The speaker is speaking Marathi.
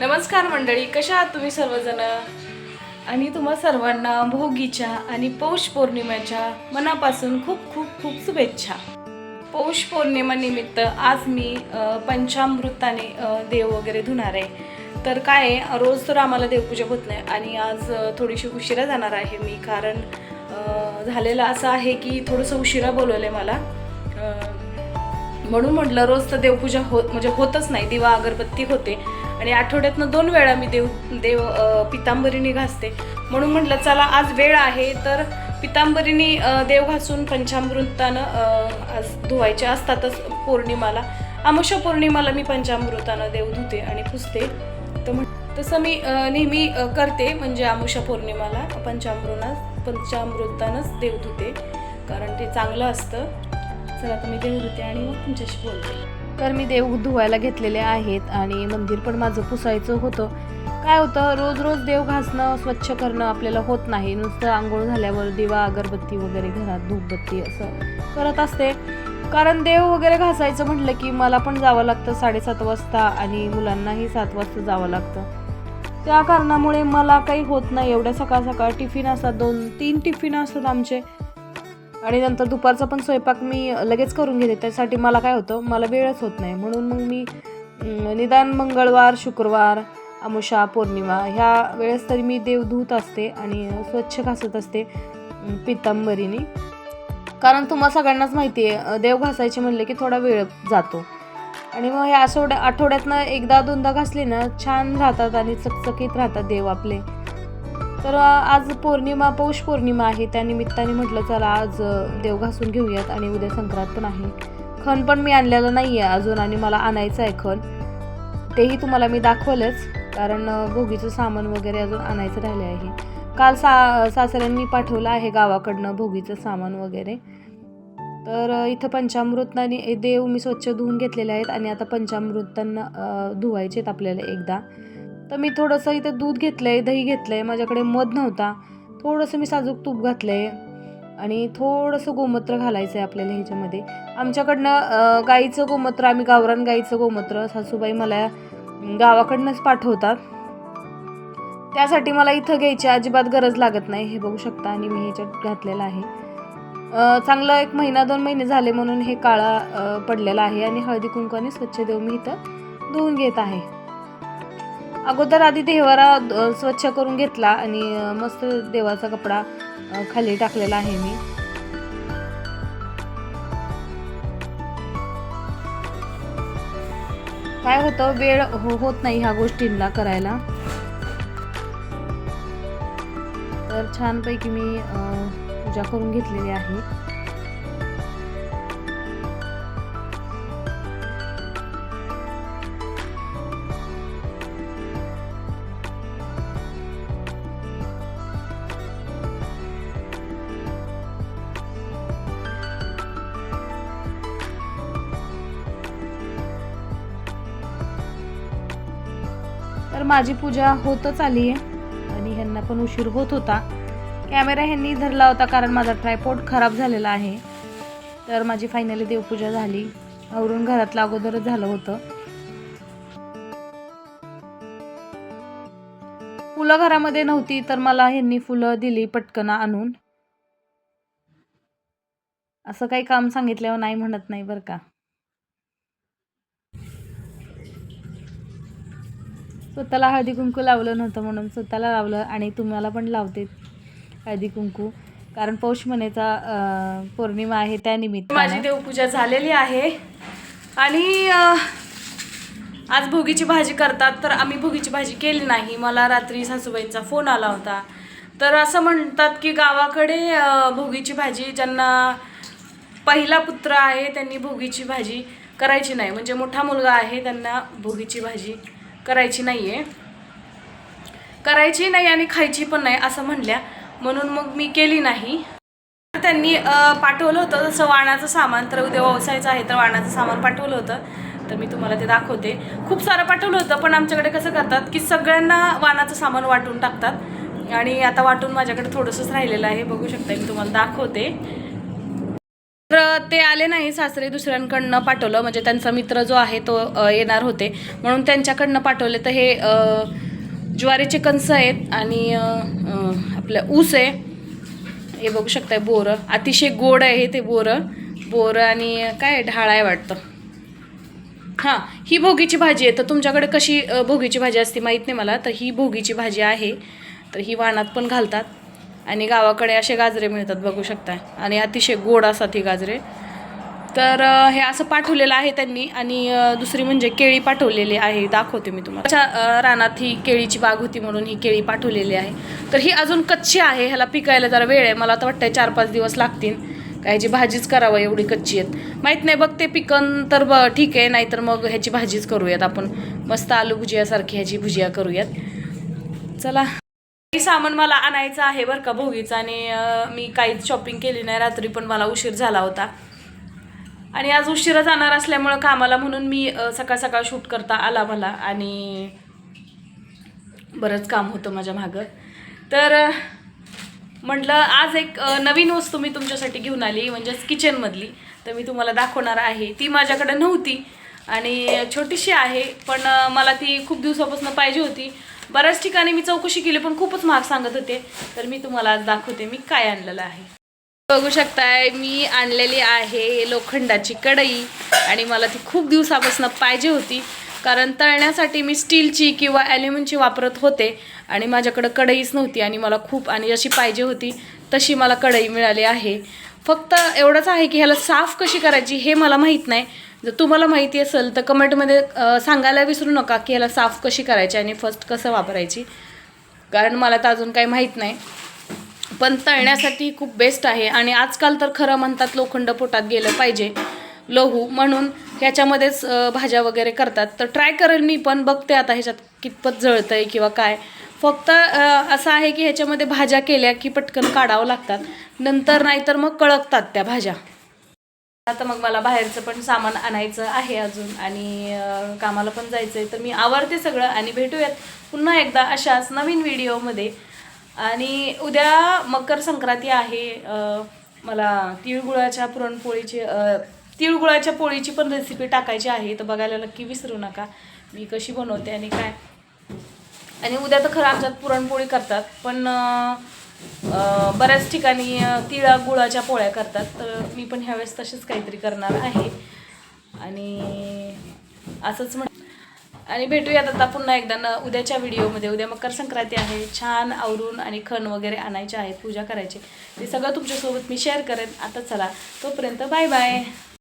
नमस्कार मंडळी कशा आहात तुम्ही सर्वजण? आणि तुम्हा सर्वांना भोगीच्या आणि पौष पौर्णिमेच्या मनापासून खूप खूप खूप शुभेच्छा. पौष पौर्णिमा निमित्त आज मी पंचामृताने देव वगैरे धुणार आहे. तर काय रोज तर आम्हाला देवपूजा होत नाही आणि आज थोडीशी उशिरा जाणार आहे मी कारण झालेलं असं आहे की थोडंसं उशिरा बोलवलं आहे मला म्हणून म्हटलं रोज तर देवपूजा होत म्हणजे होतच नाही दिवा अगरबत्ती होते. आणि आठवड्यातनं दोन वेळा मी देव देव पितांबरीने घासते. म्हणून म्हटलं चला आज वेळ आहे तर पितांबरीने देव घासून पंचामृतानं आज धुवायचे असतातच पौर्णिमाला. अमावस्या पौर्णिमाला मी पंचामृतानं देव धुते आणि पुसते. तर म्हण तसं मी नेहमी करते म्हणजे आमुषा पौर्णिमाला पंचामृना पंचामृतानंच देव धुते. कारण ते चांगलं असतं. चला आता मी देव धुते आणि मग तुमच्याशी बोलते. तर मी देव धुवायला घेतलेले आहेत आणि मंदिर पण माझं पुसायचं होतं. काय होतं रोज रोज देव घासणं स्वच्छ करणं आपल्याला होत नाही. नुसतं आंघोळ झाल्यावर दिवा अगरबत्ती वगैरे घरात धूपबत्ती असं करत असते. कारण देव वगैरे घासायचं म्हटलं की मला पण जावं लागतं साडेसात वाजता आणि मुलांनाही सात वाजता जावं लागतं. त्या कारणामुळे मला काही होत नाही. एवढ्या सकाळ सकाळ टिफिन असतात दोन तीन टिफिन असतात आमचे. आणि नंतर दुपारचा पण स्वयंपाक मी लगेच करून घेते. त्यासाठी मला काय होतं मला वेळच होत नाही. म्हणून मग मी निदान मंगळवार शुक्रवार अमुषा पौर्णिमा ह्या वेळेस तरी मी देव धुत असते आणि स्वच्छ घासत असते पितांबरीने. कारण तुम्हाला सगळ्यांनाच माहिती आहे देव घासायचे म्हणले की थोडा वेळ जातो. आणि मग ह्या आठवड्या आठवड्यातनं एकदा दोनदा घासले ना छान राहतात आणि चकचकीत राहतात देव आपले. तर आज पौर्णिमा पौष पौर्णिमा आहे. त्या निमित्ताने म्हटलं चला आज देव घासून घेऊयात आणि उद्या संक्रांत पण आहे. खण पण मी आणलेलं नाही आहे अजून आणि मला आणायचं आहे खण. तेही तुम्हाला मी दाखवलंच कारण भोगीचं सामान वगैरे अजून आणायचं राहिले आहे. काल सा सासऱ्यांनी पाठवलं आहे गावाकडनं भोगीचं सामान वगैरे. तर इथं पंचामृतांनी देव मी स्वच्छ धुवून घेतलेले आहेत आणि आता पंचामृतांना धुवायचे आहेत आपल्याला एकदा. तर मी थोडंसं इथं दूध घेतलं आहे दही घेतलं आहे माझ्याकडे मध नव्हता. थोडंसं मी साजूक तूप घातलं आहे आणि थोडंसं गोमूत्र घालायचं आहे आपल्याला ह्याच्यामध्ये. आमच्याकडनं गाईचं गोमूत्र आम्ही गावरान गाईचं गोमूत्र सासूबाई मला गावाकडनंच पाठवतात. त्यासाठी मला इथं घ्यायची अजिबात गरज लागत नाही हे बघू शकता आणि मी ह्याच्यात घातलेलं आहे. चांगलं एक महिना दोन महिने झाले म्हणून हे काळा पडलेला आहे आणि हळदी कुंकवाने स्वच्छ देव मी इथं धुवून घेत आहे. अगोदर आधी देवारा स्वच्छ करून घेतला आणि मस्त देवाचा कपडा खाली टाकलेला आहे मी. काय होतं वेळ हो होत नाही ह्या गोष्टींना करायला. तर छानपैकी मी पूजा करून घेतलेली आहे. तर माझी पूजा होतच आली आहे. आणि ह्यांना पण उशीर होत होता. कॅमेरा ह्यांनी धरला होता कारण माझा ट्रायपॉड खराब झालेला आहे. तर माझी फायनली देवपूजा झाली. आवरून घरातलं अगोदरच झालं होतं. फुलं घरामध्ये नव्हती तर मला ह्यांनी फुलं दिली पटकन आणून. असं काही काम सांगितल्यावर नाही म्हणत नाही बरं का. स्वतःला हळदी कुंकू लावलं नव्हतं म्हणून स्वतःला लावलं आणि तुम्हाला पण लावते हळदी कुंकू. कारण पौष महिन्याचा पौर्णिमा आहे त्यानिमित्त माझी देवपूजा झालेली आहे. आणि आज भोगीची भाजी करतात तर आम्ही भोगीची भाजी केली नाही. मला रात्री सासूबाईंचा फोन आला होता. तर असं म्हणतात की गावाकडे भोगीची भाजी ज्यांना पहिला पुत्र आहे त्यांनी भोगीची भाजी करायची नाही. म्हणजे मोठा मुलगा आहे त्यांना भोगीची भाजी करायची नाही आहे करायची नाही आणि खायची पण नाही असं म्हणल्या. म्हणून मग मी केली नाही. त्यांनी पाठवलं होतं. जसं वाणाचं सामान तर उद्या व्यवसायाचं आहे तर वाणाचं सामान पाठवलं होतं. तर मी तुम्हाला ते दाखवते. खूप सारं पाठवलं होतं पण आमच्याकडे कसं करतात की सगळ्यांना वाणाचं सामान वाटून टाकतात. आणि आता वाटून माझ्याकडे थोडंसंच राहिलेलं आहे. बघू शकता मी तुम्हाला दाखवते. ते आले नाही. सासरे दुसऱ्यांकडनं पाठवलं. म्हणजे त्यांचा मित्र जो आहे तो येणार होते. म्हणून त्यांच्याकडनं पाठवले. तर हे ज्वारीचे कणसं आहेत आणि आपलं ऊस आहे. हे बघू शकताय बोरं. अतिशय गोड आहे ते बोरं. बोरं आणि काय ढाळ आहे वाटतं. हां ही भोगीची भाजी आहे. तर तुमच्याकडे कशी भोगीची भाजी असते माहीत नाही मला. तर ही भोगीची भाजी आहे. तर ही वाणात पण घालतात. आणि गावाकडे असे गाजरे मिळतात बघू शकता आणि अतिशय गोड असतात ही गाजरे. तर हे असं पाठवलेलं आहे त्यांनी आणि दुसरी म्हणजे केळी पाठवलेली आहे दाखवते मी तुम्हाला. अच्छा रानात ही केळीची बाग होती म्हणून ही केळी पाठवलेली आहे. तर ही अजून कच्ची आहे ह्याला पिकायला जरा वेळ आहे. मला तर वाटतं चार पाच दिवस लागतील. का ह्याची भाजीच करावं एवढी कच्ची आहेत. माहीत नाही बघ ते पिकन तर ब ठीक आहे. नाहीतर मग ह्याची भाजीच करूयात आपण. मस्त आलू भुजियासारखी ह्याची भुजिया करूयात. चला. सामान मला आणायचं आहे बरं का भोगीचं आणि मी काहीच शॉपिंग केली नाही. रात्री पण मला उशीर झाला होता. आणि आज उशिरा जाणार असल्यामुळं कामाला म्हणून मी सकाळ सकाळ शूट करता आला मला आणि बरंच काम होतं माझ्या मागं. तर म्हटलं आज एक नवीन वस्तू मी तुमच्यासाठी घेऊन आली म्हणजेच किचनमधली तर मी तुम्हाला दाखवणार आहे. ती माझ्याकडे नव्हती आणि छोटीशी आहे पण मला ती खूप दिवसापासून पाहिजे होती. बऱ्याच ठिकाणी मी चौकशी केली पण खूपच महाग सांगत होते. तर मी तुम्हाला आज दाखवते मी काय आणलेलं आहे. बघू शकताय मी आणलेली आहे लोखंडाची कढई. आणि मला ती खूप दिवसापासून पाहिजे होती कारण तळण्यासाठी मी स्टीलची किंवा ॲल्युमिनची वापरत होते. आणि माझ्याकडं कढईच नव्हती आणि मला खूप आणि जशी पाहिजे होती तशी मला कढई मिळाली आहे. फक्त एवढंच आहे की ह्याला साफ कशी करायची हे मला माहीत नाही जर तुम्हाला माहिती असेल तर कमेंटमध्ये सांगायला विसरू नका की ह्याला साफ कशी करायची आणि फर्स्ट कसं वापरायची. कारण मला तर अजून काही माहीत नाही. पण तळण्यासाठी खूप बेस्ट आहे आणि आजकाल तर खरं म्हणतात लोखंड पोटात गेलं पाहिजे. लोहू म्हणून ह्याच्यामध्येच भाज्या वगैरे करतात. तर ट्राय करेल मी पण बघते आता ह्याच्यात कितपत जळतं आहे किंवा काय. फक्त असं आहे की ह्याच्यामध्ये भाज्या केल्या की पटकन काढावं लागतात. नंतर नाहीतर मग कळकतात त्या भाज्या. आता मग मला बाहेरचं पण सामान आणायचं आहे अजून आणि कामाला पण जायचं आहे तर मी आवडते सगळं आणि भेटूयात पुन्हा एकदा अशाच नवीन व्हिडिओमध्ये. आणि उद्या मकर संक्रांती आहे मला तिळगुळाच्या पुरणपोळीची तिळगुळाच्या पोळीची पण रेसिपी टाकायची आहे तर बघायला नक्की विसरू नका. मी कशी बनवते आणि काय. आणि उद्या तर खरं आमच्यात पुरणपोळी करतात पण बऱ्याच ठिकाणी तिळा गुळाच्या पोळ्या करतात तर मी पण ह्यावेळेस तसेच काहीतरी करणार आहे. आणि असंच म्हण आणि भेटूयात आता पुन्हा एकदा न उद्याच्या व्हिडिओमध्ये. उद्या मकर संक्रांती आहे. छान आवरून आणि खण वगैरे आणायचे आहेत पूजा करायची. ते सगळं तुमच्यासोबत मी शेअर करेन. आता चला तोपर्यंत बाय बाय.